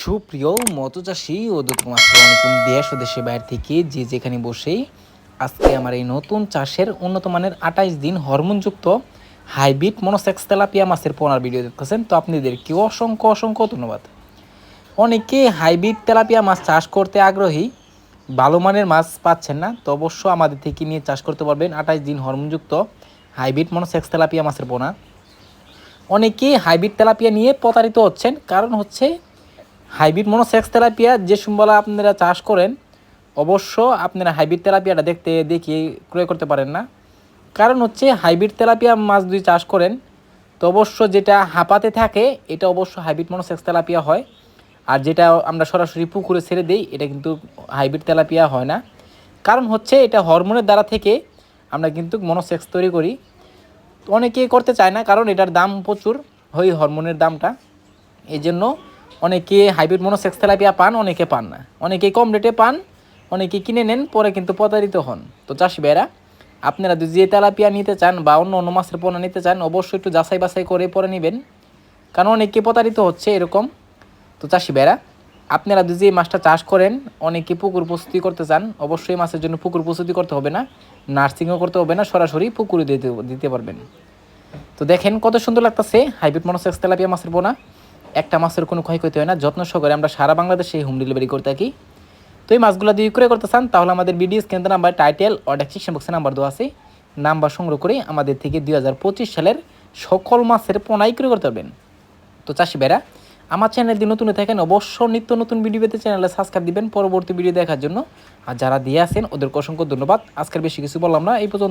সুপ্রিয় মতো চাষি ও দোতম আসসালামাইকুম দেশ ও দেশের বাইরে থেকে যে যেখানে বসেই আজকে আমার এই নতুন চাষের উন্নত মানের আঠাইশ দিন হরমোনযুক্ত হাইব্রিড মনোসেক্স তেলাপিয়া মাছের পোনার ভিডিও দেখতেছেন, তো আপনাদেরকে অসংখ্য অসংখ্য ধন্যবাদ। অনেকে হাইব্রিড তেলাপিয়া মাছ চাষ করতে আগ্রহী, ভালো মানের মাছ পাচ্ছেন না, তো অবশ্য আমাদের থেকে নিয়ে চাষ করতে পারবেন আঠাইশ দিন হরমোনযুক্ত হাইব্রিড মনোসেক্স তেলাপিয়া মাছের পোনা। অনেকেই হাইব্রিড তেলাপিয়া নিয়ে প্রতারিত হচ্ছেন, কারণ হচ্ছে হাইব্রিড মনোসেক্স তেলাপিয়া যে সম্বলা আপনারা চাষ করেন, অবশ্য আপনারা হাইব্রিড তেলাপিয়াটা দেখতে দেখিয়ে ক্রয় করতে পারেন না। কারণ হচ্ছে হাইব্রিড তেলাপিয়া মাছ যদি চাষ করেন, তো অবশ্য যেটা হাঁপাতে থাকে, এটা অবশ্য হাইব্রিড মনোসেক্স তেলাপিয়া হয়। আর যেটা আমরা সরাসরি পুকুরে ছেড়ে দিই, এটা কিন্তু হাইব্রিড তেলাপিয়া হয় না। কারণ হচ্ছে এটা হরমোনের দ্বারা থেকে আমরা কিন্তু মনোসেক্স তৈরি করি। তো অনেকেই করতে চায় না, কারণ এটার দাম প্রচুর হয় হরমোনের দামটা। এই জন্য অনেকে হাইব্রিড মনোসেক্স থেরাপিয়া পান, অনেকে পান না। অনেকে কম রেটে পান, অনেকে কিনে নেন, পরে কিন্তু প্রতারিত হন। তো চাষি ভাইরা আপনারা যদি যে তেলাপিয়া নিতে চান বা অন্য অন্য মাছের পোনা নিতে চান, অবশ্যই একটু যাচাই বাছাই করে পরে নেবেন। কারণ অনেকে প্রতারিত হচ্ছে এরকম। তো চাষি ভাইরা আপনারা যদি এই মাছটা চাষ করেন, অনেকে পুকুর প্রস্তুতি করতে চান, অবশ্যই মাছের জন্য পুকুর প্রস্তুতি করতে হবে না। নার্সিংও করতে হবে না, সরাসরি পুকুরে দিতে দিতে পারবেন। তো দেখেন কত সুন্দর লাগতেছে হাইব্রিড মনোসেক্স তেলাপিয়া মাছের বোনা একটা মাছের কোনো ক্ষয়ক্ষতি হয় না, যত্ন সহকারে আমরা সারা বাংলাদেশে হোম ডেলিভারি করে থাকি। তো এই মাছগুলো দিয়ে করে করতে চান, তাহলে আমাদের বিডিও কেন্দ্র নাম্বার টাইটেল ও ডেসক্রিপশন বক্সে নাম্বার দেওয়া আছে। নাম্বার সংগ্রহ করে আমাদের থেকে দুই হাজার পঁচিশ সালের সকল মাছের পোনাই করে করতে পারবেন। তো চাষি বেড়া আমার চ্যানেল দিয়ে নতুন থাকেন অবশ্য নিত্য নতুন ভিডিও পেতে চ্যানেলে সাবস্ক্রাইব দিবেন। পরবর্তী ভিডিও দেখার জন্য। আর যারা দিয়ে আসেন ওদেরকে অসংখ্য ধন্যবাদ। আজকের বেশি কিছু বললাম না, এই পর্যন্ত।